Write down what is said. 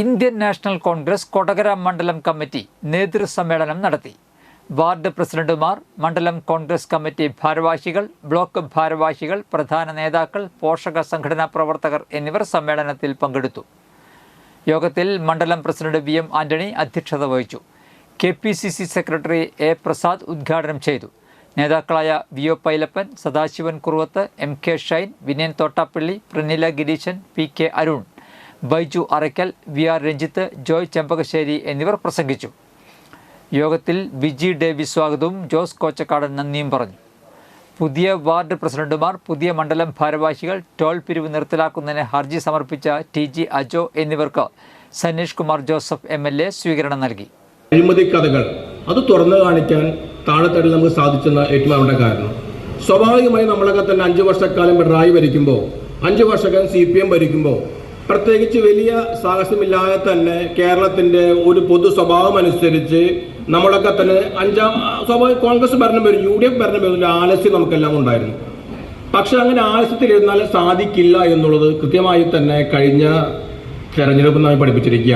Indian national Congress Kodakara മണ്ഡലം committee നേതൃസമ്മേളനം നടത്തി. Ward പ്രസിഡന്റുമാർ മണ്ഡലം കോൺഗ്രസ് കമ്മിറ്റി ഭാരവാഹികൾ ബ്ലോക്ക് ഭാരവാഹികൾ പ്രധാന നേതാക്കൾ പോഷക സംഘടനാ പ്രവർത്തകർ എന്നിവർ സമ്മേളനത്തിൽ പങ്കെടുത്തു. യോഗത്തിൽ മണ്ഡലം പ്രസിഡന്റ് വി എം ആന്റണി അധ്യക്ഷത വഹിച്ചു. K P C C secretary A Prasad ഉദ്ഘാടനം ചെയ്തു. നേതാക്കളായ V O Pailappan Sadasivan Kuruvath M K Shine Vinayan Thottappally Pranila Gireeshan P K Arun. Baiju Araykkal V R Ranjith Joy Chembakassery എന്നിവർ പ്രസംഗിച്ചു. യോഗത്തിൽ Biji Davy സ്വാഗതവും ജോസ് കോച്ചക്കാടൻ നന്ദിയും പറഞ്ഞു. പുതിയ വാർഡ് പ്രസിഡന്റുമാർ പുതിയ മണ്ഡലം ഭാരവാഹികൾ ടോൾ പിരിവ് നിർത്തലാക്കുന്നതിന് ഹർജി സമർപ്പിച്ച ടി ജി അജോ എന്നിവർക്ക് Saneesh Kumar Joseph M L A സ്വീകരണം നൽകി. അഴിമതി കഥകൾ അത് തുറന്നു കാണിക്കാൻ താഴെത്തട്ടിൽ നമുക്ക് സാധിച്ചെന്ന ഏറ്റവും അവരുടെ കാരണം. സ്വാഭാവികമായി നമ്മളൊക്കെ തന്നെ അഞ്ച് വർഷക്കാലം പിണറായി ഭരിക്കുമ്പോൾ അഞ്ച് വർഷക്കാലം സി പി എം ഭരിക്കുമ്പോൾ പ്രത്യേകിച്ച് വലിയ സാഹസമില്ലാതെ തന്നെ കേരളത്തിന്റെ ഒരു പൊതു സ്വഭാവം അനുസരിച്ച് നമ്മളൊക്കെ തന്നെ അഞ്ചാം സ്വാഭാവിക കോൺഗ്രസ് ഭരണം വരും യു ഡി എഫ് ഭരണം വരും ആലസ്യം നമുക്കെല്ലാം ഉണ്ടായിരുന്നു. പക്ഷെ അങ്ങനെ ആലസ്യത്തിൽ ഇരുന്നാൽ സാധിക്കില്ല എന്നുള്ളത് കൃത്യമായി തന്നെ കഴിഞ്ഞ തെരഞ്ഞെടുപ്പ് നമ്മൾ പഠിപ്പിച്ചിരിക്കുകയാണ്.